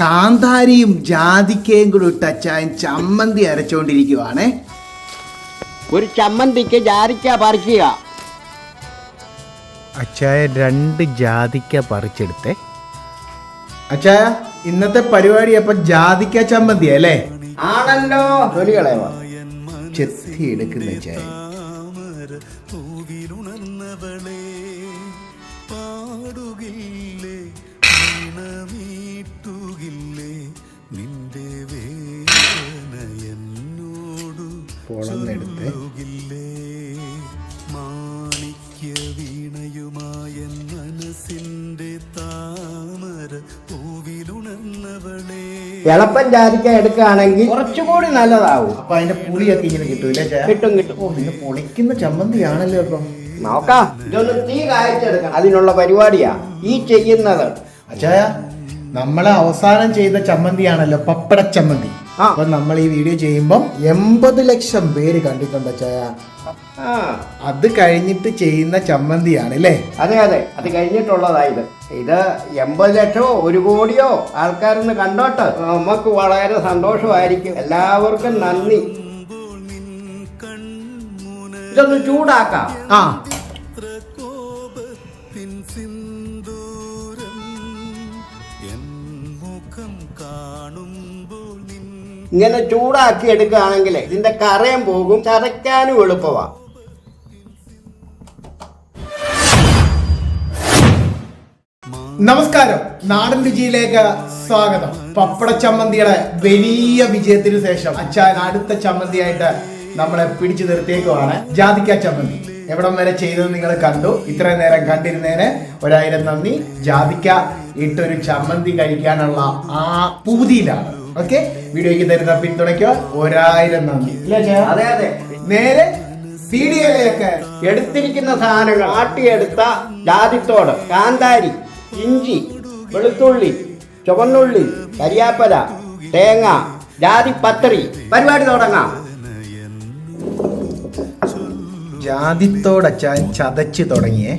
കാന്താരിയും ജാതിക്കയും കൂടി ഇട്ട് അച്ചായൻ ചമ്മന്തി അരച്ചോണ്ടിരിക്കുവാണേ. ഒരു ചമ്മന്തിക്ക് ജാതിക്ക പറിക്കുക. അച്ചായൻ രണ്ട് ജാതിക്ക പറിച്ചെടുത്തേ. അച്ചായ ഇന്നത്തെ പരിപാടി അപ്പൊ ജാതിക്ക ചമ്മന്തി അല്ലേ? ആണല്ലോ. തൊലി കളയവ ചെത്തി എടുക്കുന്ന അച്ചായ പൂവിലുണർന്നവളെ നിന്റെ വേദന എന്നോടു ചൊല്ലുകില്ലേ? മാണിക്യ വീണയുമായ മനസ്സിന്റെ താമര പൂവിലുണർന്നവളെ. ഇളപ്പൻ ജാതിക്ക എടുക്കുകയാണെങ്കിൽ കുറച്ചുകൂടി നല്ലതാവും. അപ്പൊ അതിന്റെ പുളിയൊക്കെ ഇങ്ങനെ കിട്ടൂല കിട്ടും കിട്ടും. ഓ പിന്നെ പൊളിക്കുന്ന ചമ്മന്തിയാണല്ലോ ഇപ്പം. നോക്കാം. ഇതൊന്ന് തീ കായച്ചെടുക്കണം. അതിനുള്ള പരിപാടിയാ. ഈ ചെയ്യുന്നത്. അച്ചായ നമ്മളെ അവസാനം ചെയ്ത ചമ്മന്തിയാണല്ലോ പപ്പട ചമ്മന്തി. അപ്പൊ നമ്മൾ ഈ വീഡിയോ ചെയ്യുമ്പോൾ എൺപത് ലക്ഷം പേര് കണ്ടിട്ടുണ്ട് ചായ അത് കഴിഞ്ഞിട്ട് ചെയ്യുന്ന ചമ്മന്തിയാണ് അല്ലേ? അതെ അതെ. അത് കഴിഞ്ഞിട്ടുള്ളതാ ഇത് ഇത് എൺപത് ലക്ഷമോ ഒരു കോടിയോ ആൾക്കാരൊന്ന് കണ്ടോട്ട്. നമുക്ക് വളരെ സന്തോഷമായിരിക്കും. എല്ലാവർക്കും നന്ദി. ഇതൊന്ന് ചൂടാക്കാം. ആ. ഇങ്ങനെ ചൂടാക്കി എടുക്കുകയാണെങ്കിൽ ഇതിന്റെ കറയും പോകും ചതയ്ക്കാനും എളുപ്പമാണ് നമസ്കാരം. നാടൻ രുചിയിലേക്ക് സ്വാഗതം. പപ്പട ചമ്മന്തിയുടെ വലിയ വിജയത്തിന് ശേഷം അച്ഛൻ അടുത്ത ചമ്മന്തിയായിട്ട് നമ്മളെ പിടിച്ചു നിർത്തിയേക്കുവാണ്. ജാതിക്ക ചമ്മന്തി. എവിടം വരെ ചെയ്തത് നിങ്ങൾ കണ്ടു. ഇത്രയും നേരം കണ്ടിരുന്നതിന് ഒരായിരം നന്ദി. ജാതിക്ക ഇട്ടൊരു ചമ്മന്തി കഴിക്കാനുള്ള ആ പൂതിയിലാണ്. ഓക്കെ? വീഡിയോയ്ക്ക് തരുന്ന പിന്തുണയ്ക്ക് ഒരായിരം നന്ദി. അതെ അതെ. നേരെ വീഡിയോയിലേക്ക് എടുത്തിരിക്കുന്ന സാധനങ്ങൾ ആട്ടിയെടുത്ത ജാതിത്തോട് കാന്താരി ഇഞ്ചി വെളുത്തുള്ളി ചുവന്നുള്ളി കരിയാപ്പല തേങ്ങ ജാതി പത്തറി പരിപാടി തുടങ്ങാം. ജാതിത്തോടച്ചാൻ ചതച്ച് തുടങ്ങിയേ.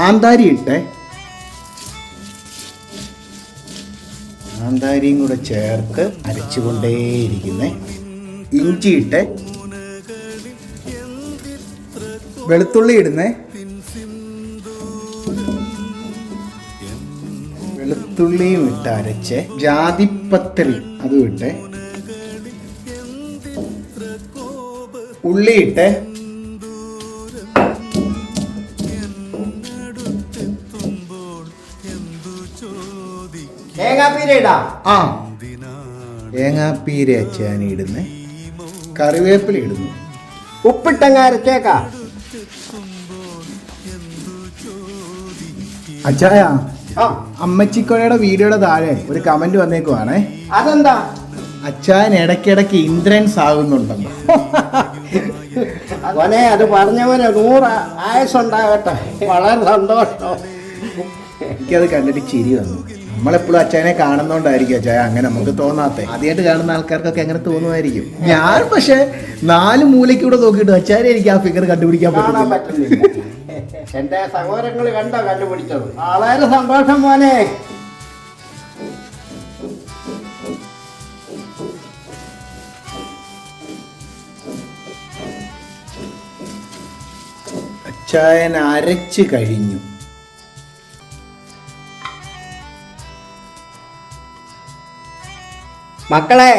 ആന്താരി ഇട്ടേ ആന്താരിയും കൂടെ ചേർത്ത് അരച്ചുകൊണ്ടേയിരിക്കുന്നേ. ഇഞ്ചി ഇട്ടേ വെളുത്തുള്ളി ഇടുന്നേ. വെളുത്തുള്ളിയും ഇട്ട് അരച്ച് ജാതിപ്പത്രി അതും ഇട്ടേ. ഉള്ളി ഇട്ട് തേങ്ങാപ്പീര ഇടാം ആ തേങ്ങാപ്പീര അച്ചാൻ ഇടുന്നേ കറിവേപ്പില ഇടുന്നു. ഉപ്പിട്ടങ്ങ അരച്ചേക്കാം അച്ചായ ആ. അമ്മച്ചിക്കോയുടെ വീഡിയോയുടെ താഴെ ഒരു കമന്റ് വന്നേക്കുവാണേ. അതെന്താ? അച്ചായൻ ഇടയ്ക്കിടയ്ക്ക് ഇന്ദ്രൻസ് ആകുന്നുണ്ടല്ലോ അവനെ അത് പറഞ്ഞവന് നൂറ് ആയുസുണ്ടാകട്ടെ വളരെ സന്തോഷം. എനിക്കത് കണ്ടിട്ട് ചിരി വന്നു. നമ്മളെപ്പോഴും അച്ഛനെ കാണുന്നോണ്ടായിരിക്കും അച്ഛായ അങ്ങനെ നമുക്ക് തോന്നാത്തേ. ആദ്യമായിട്ട് കാണുന്ന ആൾക്കാർക്കൊക്കെ അങ്ങനെ തോന്നുമായിരിക്കും. ഞാൻ പക്ഷെ നാല് മൂലയ്ക്കൂടെ നോക്കിയിട്ട് അച്ഛനെ എനിക്ക് ആ ഫിഗർ കണ്ടുപിടിക്കാൻ പറ്റും എന്റെ സഹോദരങ്ങൾ കണ്ടോ കണ്ടുപിടിച്ചത്? വളരെ സന്തോഷം മോനെ. അച്ചായൻ അരച്ച് കഴിഞ്ഞു. മക്കളെ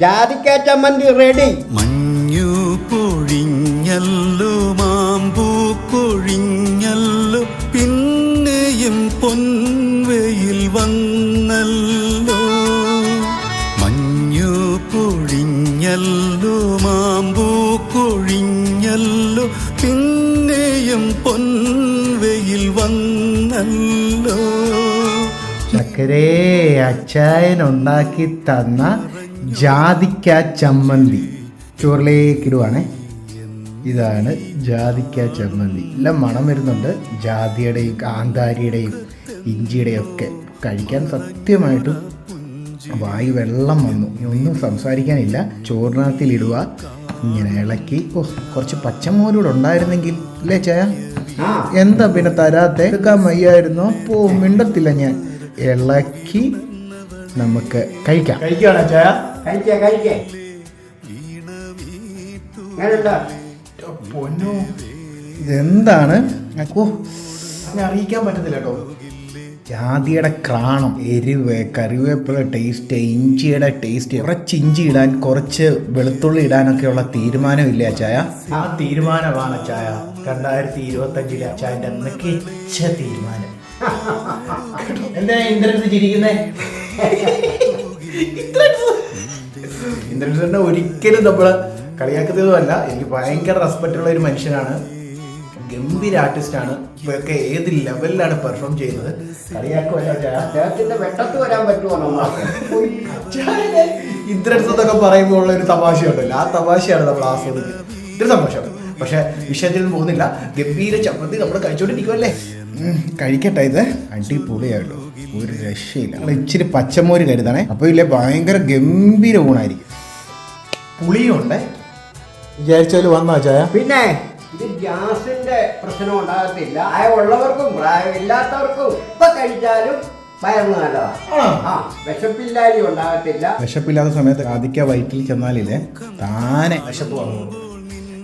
ജാതിക്കേറ്റ മന്തി റെഡി. മഞ്ഞു പൊഴിഞ്ഞല്ലോ മാമ്പൂ കൊഴിഞ്ഞല്ലോ പിന്നെയും പൊൻവയിൽ വന്നല്ലോ. മഞ്ഞു പൊഴിഞ്ഞല്ലോ മാമ്പൂ കൊഴിഞ്ഞല്ലോ പിന്നെയും പൊൻവയിൽ വന്നല്ലോ. ചക്കരേ അച്ചായൻ ഉണ്ടാക്കി തന്ന ജാതിക്ക ചമ്മന്തി. ചോറിലേക്ക് ഇടുവാണേ. ഇതാണ് ജാതിക്ക ചമ്മന്തി. എല്ലാം മണം വരുന്നുണ്ട്. ജാതിയുടെയും കാന്താരിയുടെയും ഇഞ്ചിയുടെയും ഒക്കെ കഴിക്കാൻ സത്യമായിട്ടും വായു വെള്ളം വന്നു. ഒന്നും സംസാരിക്കാനില്ല. ചോറിനകത്തിലിടുക. ഇങ്ങനെ ഇളക്കി. ഓ കുറച്ച് പച്ചമോരൂടെ ഉണ്ടായിരുന്നെങ്കിൽ അല്ലേ ചായ ആ. എന്താ പിന്നെ തരാത്തെ? എടുക്കാൻ വയ്യായിരുന്നോ? പോ മിണ്ടത്തില്ല ഞാൻ. ഇളക്കി നമുക്ക് കഴിക്കാം. ചായ? കഴിക്കാം കഴിക്കേ പൊന്നു. ഇതെന്താണ്? ഓ. അറിയിക്കാൻ പറ്റത്തില്ല കേട്ടോ. ജാതിയുടെ ക്രാണം എരിവ് കറിവേപ്പില ടേസ്റ്റ് ഇഞ്ചിയുടെ ടേസ്റ്റ് കുറച്ച് ഇഞ്ചി ഇടാൻ കുറച്ച് വെളുത്തുള്ളി ഇടാനൊക്കെയുള്ള ഇല്ല അച്ചായ ആ തീരുമാനമാണ് അച്ചായ രണ്ടായിരത്തി ഇരുപത്തഞ്ചിലെ അച്ചായന്റെ മികച്ച തീരുമാനം. എന്താ ഇന്ദ്രൻസ് ചിരിക്കുന്നേ? ഇന്ദ്രൻസ് ഒരിക്കലും നമ്മൾ കളിയാക്കുന്നതുമല്ല. എനിക്ക് ഭയങ്കര റെസ്പെക്റ്റ് ഉള്ള ഒരു മനുഷ്യനാണ്. ഗംഭീര ആർട്ടിസ്റ്റ് ആണ്. ഇവയൊക്കെ ഏത് ലെവലിലാണ് പെർഫോം ചെയ്യുന്നത്? കളിയാക്കുവല്ല അച്ചായ വെട്ടത്ത് വരാൻ പറ്റുമോ ഇന്ദ്രൻസ് എന്നൊക്കെ പറയുമ്പോൾ ഉള്ള ഒരു തമാശയുണ്ടല്ലോ. ആ തമാശയാണ് നമ്മൾ ആസ്വദിക്കുന്നത്. ഇതൊരു സന്തോഷം പക്ഷെ വിഷയത്തിലൊന്നും പോകുന്നില്ല. ഗംഭീര ചമ്മന്തി നമ്മൾ കഴിച്ചോണ്ടിരിക്കുമല്ലേ കഴിക്കട്ടെ ഇത്. അടിപൊളിയായുള്ളൂ ഒരു രക്ഷയില്ല. നമ്മൾ ഇച്ചിരി പച്ചമോര് കരുതണേ. അപ്പോൾ ഇല്ലേ ഭയങ്കര ഗംഭീര ഊണായിരിക്കും. പുളിയും ഉണ്ട് വിചാരിച്ചാലും വന്നോ ചായ? പിന്നെ ഇത് ഗ്യാസിന്റെ പ്രശ്നം ഉണ്ടാകത്തില്ല. പ്രായമുള്ളവർക്കും പ്രായമില്ലാത്തവർക്കും ഇപ്പൊ കഴിച്ചാലും വയറിന് നല്ലതാണ് ആണോ? ആ വിശപ്പില്ലായ്മ ഉണ്ടാകത്തില്ല. വിശപ്പില്ലാത്ത സമയത്ത് ആദിക്ക വയറ്റിൽ ചെന്നാലില്ലേ താനെ. വിശപ്പ് വന്നു.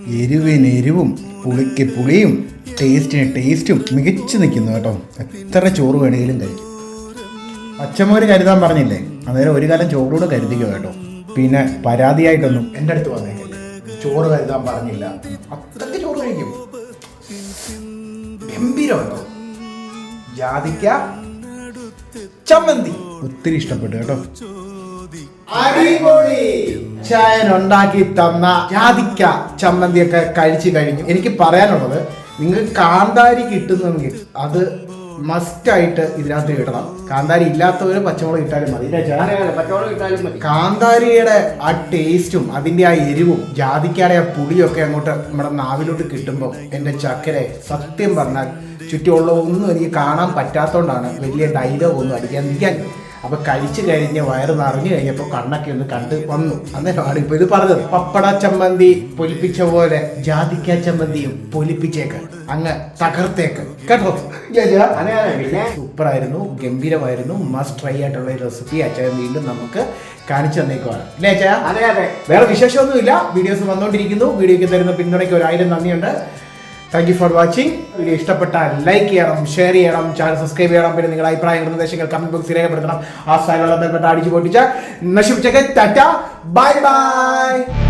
എരിവിന് എരിവും പുളിക്ക് പുളിയും ടേസ്റ്റിന് ടേസ്റ്റും മികച്ചു നിൽക്കുന്നു കേട്ടോ. എത്ര ചോറ് വേണമെങ്കിലും കഴിക്കും. പച്ചമോര് കരുതാൻ പറഞ്ഞില്ലേ? അന്നേരം ഒരു കാലം ചോറൂടെ കരുതിക്കോ കേട്ടോ. പിന്നെ പരാതിയായിട്ടൊന്നും എന്റെ അടുത്ത് വന്നേക്കില്ല. ചോറ് കരുതാൻ പറഞ്ഞില്ല. അത്രയ്ക്ക് ചോറ് കഴിക്കും. ഗംഭീരം ജാതിക്ക ചമ്മന്തി. ഒത്തിരി ഇഷ്ടപ്പെട്ടു കേട്ടോ. അടിപൊളി. ചായൻ ഉണ്ടാക്കി തന്ന ജാതിക്ക ചമ്മന്തിയൊക്കെ കഴിച്ചു കഴിഞ്ഞു. എനിക്ക് പറയാനുള്ളത് നിങ്ങൾ കാന്താരി കിട്ടുന്നെങ്കിൽ അത് മസ്റ്റ് ആയിട്ട് ഇതിനകത്ത് ഇടണം. കാന്താരി ഇല്ലാത്തവർ പച്ചമുളക് ഇട്ടാലും കിട്ടാലും മതി. കാന്താരിയുടെ ആ ടേസ്റ്റും അതിന്റെ ആ എരിവും ജാതിക്കയുടെ ആ പുളിയൊക്കെ അങ്ങോട്ട് നമ്മുടെ നാവിലോട്ട് കിട്ടുമ്പോൾ എന്റെ ചക്കരെ സത്യം പറഞ്ഞാൽ ചുറ്റുമുള്ള ഒന്നും എനിക്ക് കാണാൻ പറ്റാത്തതുകൊണ്ടാണ് വലിയ ഡയലോഗ് ഒന്നും അടിക്കാൻ നിൽക്കാൻ അപ്പൊ കഴിച്ചു കഴിഞ്ഞ് വയറ് നിറഞ്ഞു കഴിഞ്ഞപ്പോൾ കണ്ണൊക്കെ ഒന്ന് കണ്ട് വന്നു. അന്നേരമാണ് ഇപ്പൊ ഇത് പറഞ്ഞത്. പപ്പട ചമ്മന്തി പൊലിപ്പിച്ച പോലെ ജാതിക്ക ചമ്മന്തിയും പൊലിപ്പിച്ചേക്ക്. അങ്ങ് തകർത്തേക്ക്. കേട്ടോ? സൂപ്പർ പിന്നെ? സൂപ്പറായിരുന്നു ഗംഭീരമായിരുന്നു മസ്റ്റ് ട്രൈ ആയിട്ടുള്ള ഒരു റെസിപ്പി അച്ഛൻ വീണ്ടും നമുക്ക് കാണിച്ചു തന്നേക്കുവാണ്. അല്ലേ അച്ഛാ അതെ അതെ. വേറെ വിശേഷമൊന്നുമില്ല. വീഡിയോസ് വന്നുകൊണ്ടിരിക്കുന്നു വീഡിയോയ്ക്ക് തരുന്ന പിന്തുണയ്ക്ക് ഒരായിരം നന്ദിയുണ്ട്. Thank you for watching video ഇഷ്ടപ്പെട്ടാൽ ലൈക്ക് ചെയ്യണം ഷെയർ ചെയ്യണം ചാനൽ സബ്സ്ക്രൈബ് ചെയ്യണം പിന്നെ നിങ്ങളുടെ അഭിപ്രായ നിർദ്ദേശങ്ങൾ കമന്റ് ബോക്സിൽ രേഖപ്പെടുത്തണം. ആ സ്ഥലങ്ങളിൽ ബന്ധപ്പെട്ട് അടിച്ചു പൊട്ടിച്ച നശിപ്പിച്ചൊക്കെ. ടാറ്റ. Bye bye